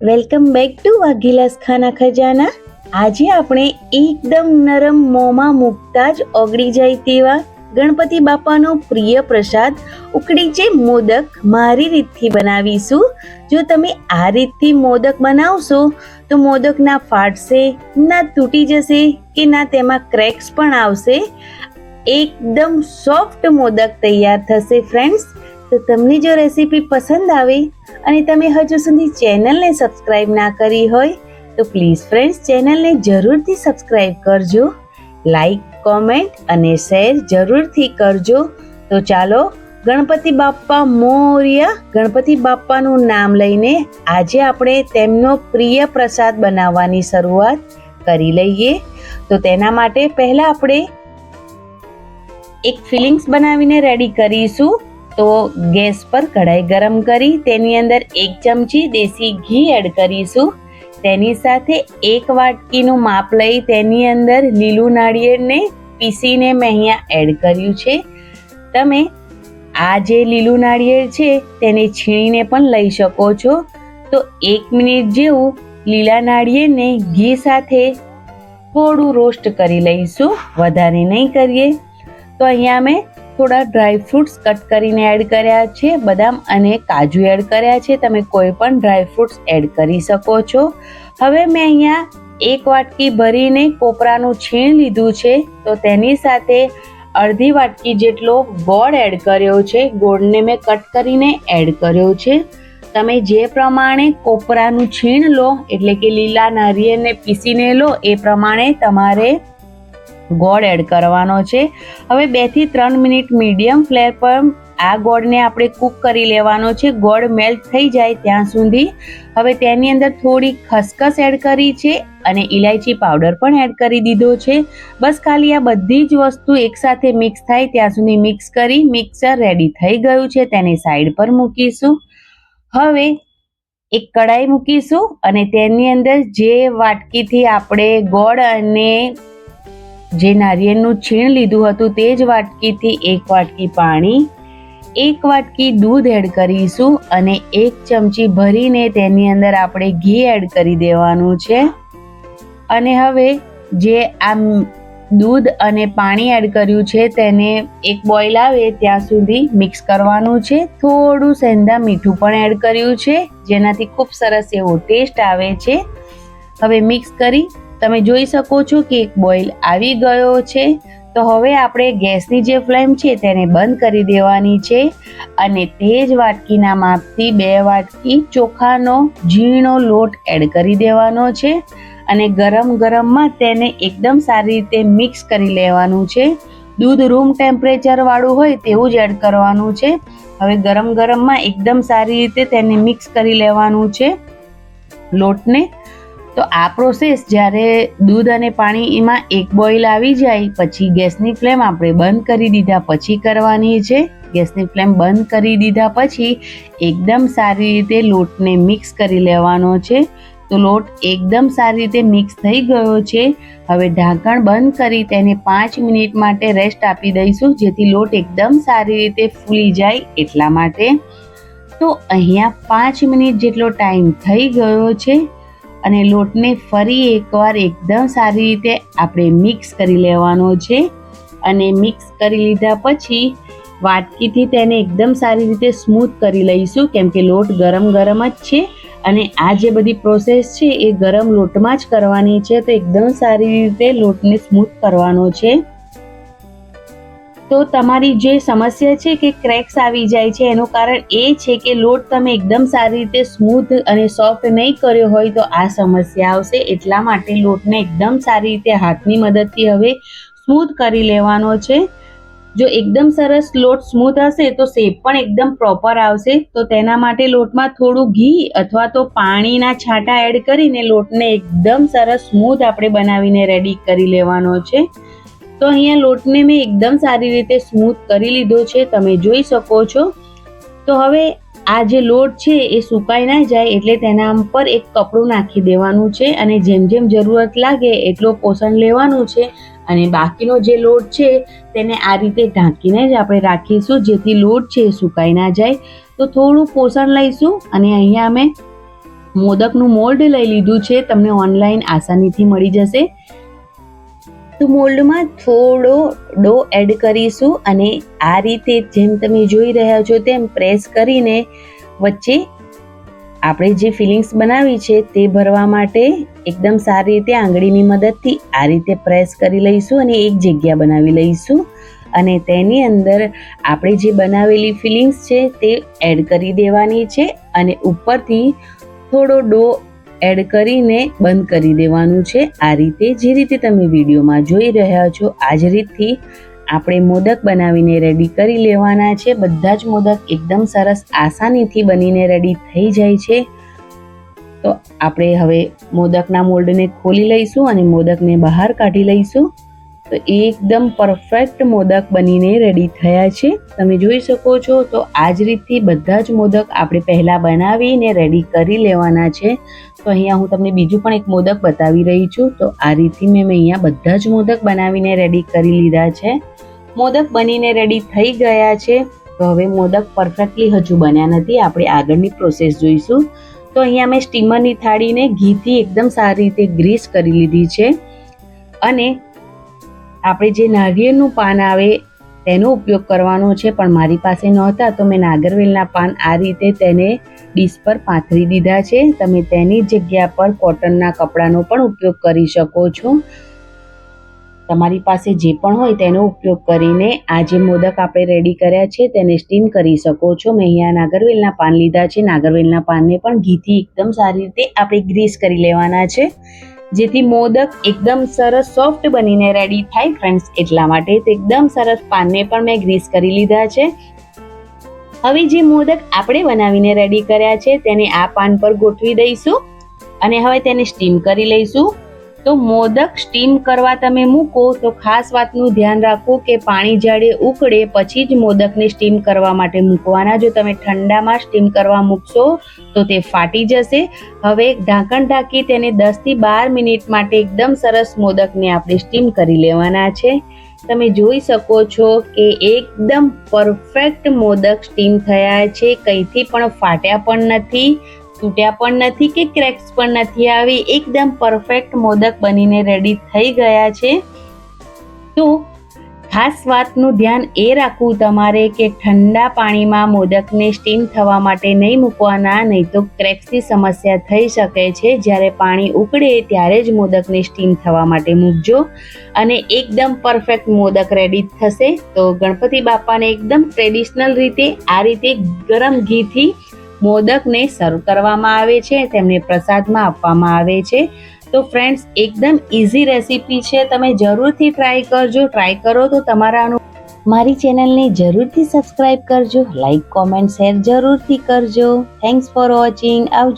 Welcome back to વાઘીલાસ ખાના ખજાના. આજે આપણે એકદમ નરમ મોંમાં મૂકતા જ ઓગળી જાય તેવા ગણપતિ બાપાનો પ્રિય પ્રસાદ ઉકળી જે મોદક મારી રીતથી બનાવીશું. જો તમે આ રીતથી મોદક બનાવશો, તો મોદક ના ફાટશે, ના તૂટી જશે કે ના તેમાં ક્રેક્સ પણ આવશે. એકદમ સોફ્ટ મોદક તૈયાર થશે ફ્રેન્ડ્સ તો તમને જો રેસીપી પસંદ આવે અને તમે હજુ સુધી ચેનલને સબસ્ક્રાઈબ ના કરી હોય, તો પ્લીઝ ફ્રેન્ડ્સ ચેનલને જરૂરથી સબસ્ક્રાઈબ કરજો લાઈક કોમેન્ટ અને શેર જરૂરથી કરજો. તો ચાલો, ગણપતિ બાપ્પા મોર્ય, ગણપતિ બાપ્પાનું નામ લઈને આજે આપણે તેમનો પ્રિય પ્રસાદ બનાવવાની શરૂઆત કરી લઈએ. તો તેના માટે પહેલા આપણે એક ફિલિંગ્સ બનાવીને રેડી કરીશું. તો ગેસ પર કઢાઈ ગરમ કરી તેની અંદર એક ચમચી દેશી ઘી એડ કરીશું. તેની સાથે એક વાટકીનું માપ લઈ તેની અંદર લીલું નાળિયેરને પીસીને મેં અહીંયા એડ કર્યું છે. તમે આ જે લીલું નાળિયેર છે તેને છીણીને પણ લઈ શકો છો. તો એક મિનિટ જેવું લીલા નાળિયેરને ઘી સાથે થોડું રોસ્ટ કરી લઈશું. વધારે નહીં કરીએ. તો અહીંયા મેં થોડા ડ્રાય ફ્રૂટ્સ કટ કરીને એડ કર્યા છે, બદામ અને કાજુ એડ કર્યા છે. તમે કોઈ પણ ડ્રાય ફ્રૂટ્સ એડ કરી શકો છો. હવે મેં અહીંયા એક વાટકી ભરીને કોપરાનું છીણ લીધું છે. તો તેની સાથે અડધી વાટકી જેટલો ગોળ એડ કર્યો છે. ગોળને મેં કટ કરીને એડ કર્યો છે. તમે જે પ્રમાણે કોપરાનું છીણ લો, એટલે કે લીલા નારિયેળને પીસીને લો, એ પ્રમાણે તમારે ગોળ એડ કરવાનો છે. હવે બેથી ત્રણ મિનિટ મીડિયમ ફ્લેર પર આ ગોળને આપણે કૂક કરી લેવાનો છે. ગોળ મેલ્ટ થઈ જાય ત્યાં સુધી. હવે તેની અંદર થોડી ખસખસ એડ કરી છે અને ઇલાયચી પાવડર પણ એડ કરી દીધો છે. બસ ખાલી આ બધી જ વસ્તુ એકસાથે મિક્સ થાય ત્યાં સુધી મિક્સ કરી મિક્સર રેડી થઈ ગયું છે. તેને સાઈડ પર મૂકીશું. હવે એક કડાઈ મૂકીશું અને તેની અંદર જે વાટકીથી આપણે ગોળ અને જે નારિયેળનું છીણ લીધું હતું તે જ વાટકીથી એક વાટકી પાણી, એક વાટકી દૂધ એડ કરીશું અને એક ચમચી ભરીને તેની અંદર આપણે ઘી એડ કરી દેવાનું છે. અને હવે જે આ દૂધ અને પાણી એડ કર્યું છે તેને એક બોઇલ આવે ત્યાં સુધી મિક્સ કરવાનું છે. થોડું સેંધા મીઠું પણ એડ કર્યું છે, જેનાથી ખૂબ સરસ એવો ટેસ્ટ આવે છે. હવે મિક્સ કરી તમે જોઈ શકો છો કે એક બોઇલ આવી ગયો છે. તો હવે આપણે ગેસની જે ફ્લેમ છે તેને બંધ કરી દેવાની છે અને તે જ વાટકીના માપથી બે વાટકી ચોખાનો, ઝીણો લોટ એડ કરી દેવાનો છે અને ગરમ ગરમમાં તેને એકદમ સારી રીતે મિક્સ કરી લેવાનું છે. દૂધ રૂમ ટેમ્પરેચર વાળું હોય તેવું જ એડ કરવાનું છે. હવે ગરમ ગરમમાં એકદમ સારી રીતે તેને મિક્સ કરી લેવાનું છે લોટને. તો આ પ્રોસેસ જ્યારે દૂધ અને પાણી એમાં એક બોઇલ આવી જાય, પછી ગેસની ફ્લેમ આપણે બંધ કરી દીધા, પછી કરવાની છે. ગેસની ફ્લેમ બંધ કરી દીધા પછી એકદમ સારી રીતે લોટને મિક્સ કરી લેવાનો છે. તો લોટ એકદમ સારી રીતે મિક્સ થઈ ગયો છે. હવે ઢાંકણ બંધ કરી તેને પાંચ મિનિટ માટે રેસ્ટ આપી દઈશું, જેથી લોટ એકદમ સારી રીતે ફૂલી જાય એટલા માટે. તો અહીંયા પાંચ મિનિટ જેટલો ટાઈમ થઈ ગયો છે. અને લોટને ફરી એકવાર એકદમ સારી રીતે આપણે મિક્સ કરી લેવાનો છે. અને મિક્સ કરી લીધા પછી વાટકીથી તેને એકદમ સારી રીતે સ્મૂથ કરી લઈશું, કેમ કે લોટ ગરમ ગરમ જ છે. અને આ જે બધી પ્રોસેસ છે એ ગરમ લોટમાં જ કરવાની છે, તો એકદમ સારી રીતે લોટને સ્મૂથ કરવાનો છે. તો તમારી જે સમસ્યા છે કે ક્રેક્સ આવી જાય છે, એનું કારણ એ છે કે લોટ તમે એકદમ સારી રીતે સ્મૂથ અને સોફ્ટ નહીં કર્યો હોય તો આ સમસ્યા આવશે. એટલા માટે લોટને એકદમ સારી રીતે હાથની મદદથી હવે સ્મૂથ કરી લેવાનો છે. જો એકદમ સરસ લોટ સ્મૂથ હશે તો શેપ પણ એકદમ પ્રોપર આવશે. તો તેના માટે લોટમાં થોડું ઘી અથવા તો પાણીના છાંટા એડ કરીને લોટને એકદમ સરસ સ્મૂથ આપણે બનાવીને રેડી કરી લેવાનો છે. તો અહીંયા લોટને મેં એકદમ સારી રીતે સ્મૂથ કરી લીધો છે, તમે જોઈ શકો છો. તો હવે આ જે લોટ છે એ સુકાઈ ના જાય એટલે તેના પર એક કપડું નાખી દેવાનું છે અને જેમ જેમ જરૂરત લાગે એટલો પોષણ લેવાનું છે. અને બાકીનો જે લોટ છે તેને આ રીતે ઢાંકીને જ આપણે રાખીશું જેથી લોટ છે એ સુકાઈ ના જાય. તો થોડું પોષણ લઈશું અને અહીંયા અમે મોદકનું મોલ્ડ લઈ લીધું છે, તમને ઓનલાઈન આસાનીથી મળી જશે. તો મોલ્ડમાં થોડો ડો એડ કરીશું અને આ રીતે જેમ તમે જોઈ રહ્યા છો તેમ પ્રેસ કરીને વચ્ચે આપણે જે ફિલિંગ્સ બનાવી છે તે ભરવા માટે એકદમ સારી રીતે આંગળીની મદદથી આ રીતે પ્રેસ કરી લઈશું અને એક જગ્યા બનાવી લઈશું. અને તેની અંદર આપણે જે બનાવેલી ફિલિંગ્સ છે તે એડ કરી દેવાની છે અને ઉપરથી થોડો ડો એડ કરીને બંધ કરી દેવાનું છે. આ રીતે જે રીતે તમે વિડીયોમાં જોઈ રહ્યા છો આ જ રીતથી આપણે મોદક બનાવીને રેડી કરી લેવાના છે. બધા જ મોદક એકદમ સરસ આસાનીથી બનીને રેડી થઈ જાય છે. તો આપણે હવે મોદકના મોલ્ડને ખોલી લઈશું અને મોદકને બહાર કાઢી લઈશું. તો એકદમ પરફેક્ટ મોદક બનીને રેડી થયા છે. તમે જોઈ શકો છો તો આ જ રીતથી બધા જ મોદક આપણે પહેલાં બનાવીને રેડી કરી લેવાના છે. તો અહીંયા હું તમને બીજું પણ એક મોદક બતાવી રહી છું. તો આ રીતથી મેં અહીંયા બધા જ મોદક બનાવીને રેડી કરી લીધા છે. મોદક બનીને રેડી થઈ ગયા છે. તો હવે મોદક પરફેક્ટલી હજુ બન્યા નથી. આપણે આગળની પ્રોસેસ જોઈશું. તો અહીંયા મેં સ્ટીમરની થાળીને ઘીથી એકદમ સારી રીતે ગ્રીસ કરી લીધી છે. અને આપણે જે નારિયેળનું પાન આવે તેનો ઉપયોગ કરવાનો છે, પણ મારી પાસે નહોતા, તો મેં નાગરવેલના પાન આ રીતે તેને ડીશ પર પાથરી દીધા છે. તમે તેની જગ્યા પર કોટનના કપડાનો પણ ઉપયોગ કરી શકો છો. તમારી પાસે જે પણ હોય તેનો ઉપયોગ કરીને આ જે મોદક આપણે રેડી કર્યા છે, તેને સ્ટીમ કરી શકો છો. મેં અહીંયા નાગરવેલના પાન લીધા છે. નાગરવેલના પાનને પણ ઘીથી એકદમ સારી રીતે આપણે ગ્રીસ કરી લેવાના છે. જેથી મોદક એકદમ સરસ સોફ્ટ બનીને રેડી થાય ફ્રેન્ડ્સ એટલા માટે તો એકદમ સરસ પાનને પણ મેં ગ્રીસ કરી લીધા છે. હવે જે મોદક આપણે બનાવીને રેડી કર્યા છે તેને આ પાન પર ગોઠવી દઈશું અને હવે તેને સ્ટીમ કરી લઈશું. તો મોદક સ્ટીમ કરવા તમે મૂકો તો ખાસ વાતનું ધ્યાન રાખો કે પાણી જાડે ઉકળે પછી જ મોદકને સ્ટીમ કરવા માટે મૂકવાના. જો તમે ઠંડામાં સ્ટીમ કરવા મૂકશો તો તે ફાટી જશે. હવે ઢાંકણ ઢાંકી તેને દસથી બાર મિનિટ માટે એકદમ સરસ મોદકને આપણે સ્ટીમ કરી લેવાના છે. તમે જોઈ શકો છો કે એકદમ પરફેક્ટ મોદક સ્ટીમ થયા છે. કંઈથી પણ ફાટ્યા પણ નથી. તૂટ્યા પણ નથી કે ક્રેક્સ પણ નથી. આવી એકદમ પરફેક્ટ મોદક બનીને રેડી થઈ ગયા છે. તો ખાસ વાતનું ધ્યાન એ રાખવું તમારે કે ઠંડા પાણીમાં મોદકને સ્ટીમ થવા માટે નહીં મૂકવાના, નહીં તો ક્રેક્સની સમસ્યા થઈ શકે છે. જ્યારે પાણી ઉકળે ત્યારે જ મોદકને સ્ટીમ થવા માટે મૂકજો. અને એકદમ પરફેક્ટ મોદક રેડી થશે. તો ગણપતિ બાપાને એકદમ ટ્રેડિશનલ રીતે આ રીતે ગરમ ઘીથી મોદકને સર્વ કરવામાં આવે છે, તેમને પ્રસાદમાં આપવામાં આવે છે. તો ફ્રેન્ડ્સ એકદમ ઇઝી રેસીપી છે. તમે જરૂરથી ટ્રાય કરજો. ટ્રાય કરો તો તમારા મારી ચેનલને જરૂરથી સબસ્ક્રાઇબ કરજો. લાઈક કોમેન્ટ શેર જરૂરથી કરજો. થેન્ક્સ ફોર વોચિંગ આવજો.